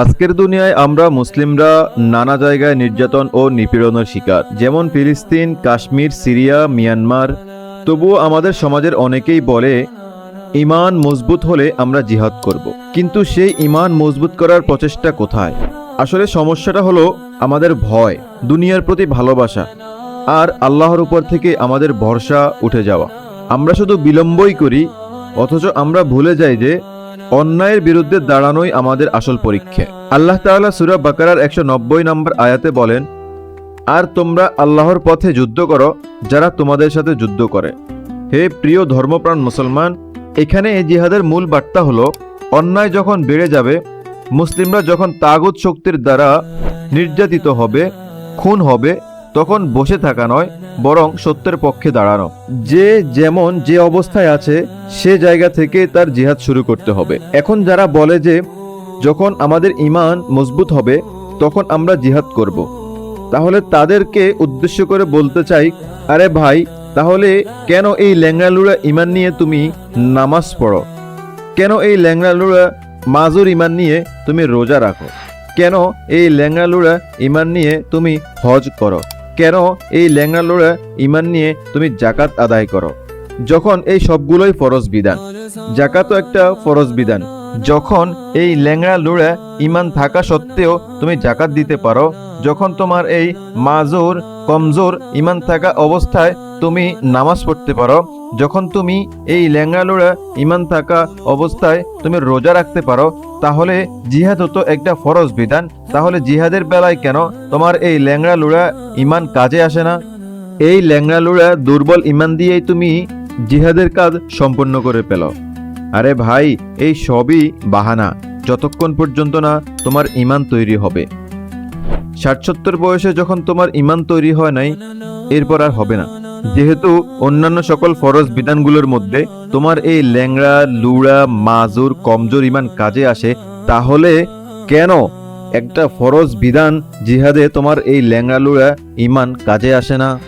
আজকের দুনিয়ায় আমরা মুসলিমরা নানা জায়গায় নির্যাতন ও নিপীড়নের শিকার, যেমন ফিলিস্তিন, কাশ্মীর, সিরিয়া, মিয়ানমার। তবুও আমাদের সমাজের অনেকেই বলে, ইমান মজবুত হলে আমরা জিহাদ করব। কিন্তু সেই ইমান মজবুত করার প্রচেষ্টা কোথায়? আসলে সমস্যাটা হলো আমাদের ভয়, দুনিয়ার প্রতি ভালোবাসা, আর আল্লাহর উপর থেকে আমাদের ভরসা উঠে যাওয়া। আমরা শুধু বিলম্বই করি, অথচ আমরা ভুলে যাই যে অন্যায়ের বিরুদ্ধে দাঁড়ানোই আমাদের আসল পরীক্ষা। আল্লাহ তাআলা সুরা বাকারার একশো নব্বই নম্বর আয়াতে বলেন, আর তোমরা আল্লাহর পথে যুদ্ধ করো, যারা তোমাদের সাথে যুদ্ধ করে। হে প্রিয় ধর্মপ্রাণ মুসলমান, এখানে এই জিহাদের মূল বার্তা হলো, অন্যায় যখন বেড়ে যাবে, মুসলিমরা যখন তাগুত শক্তির দ্বারা নির্যাতিত হবে, খুন হবে তখন বসে থাকা নয়, বরং সত্যের পক্ষে দাঁড়ানো। যে যেমন যে অবস্থায় আছে, সে জায়গা থেকে তার জিহাদ শুরু করতে হবে। এখন যারা বলে যে, যখন আমাদের ইমান মজবুত হবে, তখন আমরা জিহাদ করব। তাহলে তাদেরকে উদ্দেশ্য করে বলতে চাই, আরে ভাই, তাহলে কেন এই ল্যাংড়ালুড়া ইমান নিয়ে তুমি নামাজ পড়ো? কেন এই ল্যাংড়ালুড়া মাজুর ইমান নিয়ে তুমি রোজা রাখো? কেন এই ল্যাংড়ালুড়া ইমান নিয়ে তুমি হজ করো? কেন এই ল্যাংড়া লোড়া ইমান নিয়ে তুমি জাকাত আদায় করো? যখন এই সবগুলোই ফরজ বিধান, জাকাতও একটা ফরজ বিধান। যখন এই ল্যাংড়া লুড়া ইমান থাকা সত্ত্বেও তুমি জাকাত দিতে পারো, যখন তোমার এই মাজোর, কমজোর ইমান থাকা অবস্থায় তুমি নামাজ পড়তে পারো, যখন তুমি এই ল্যাংড়া লুড়া ইমান থাকা অবস্থায় তুমি রোজা রাখতে পারো, তাহলে জিহাদ হতো একটা ফরজ বিধান। তাহলে জিহাদের বেলায় কেন তোমার এই ল্যাংড়া লুড়া ইমান কাজে আসে না? এই ল্যাংড়া লুড়া দুর্বল ইমান দিয়েই তুমি জিহাদের কাজ সম্পন্ন করে পেল। আরে ভাই, এই সবই বাহানা। যতক্ষণ পর্যন্ত না তোমার ইমান তৈরি হবে। ষাট সত্তর বয়সে যখন তোমার ইমান তৈরি হয় নাই, এরপর আর হবে না। যেহেতু অন্যান্য সকল ফরজ বিধানগুলোর মধ্যে তোমার এই ল্যাংড়া, লুড়া, মাজুর, কমজোর ইমান কাজে আসে, তাহলে কেন একটা ফরজ বিধান জিহাদে তোমার এই ল্যাংড়া, লুড়া ইমান কাজে আসে না?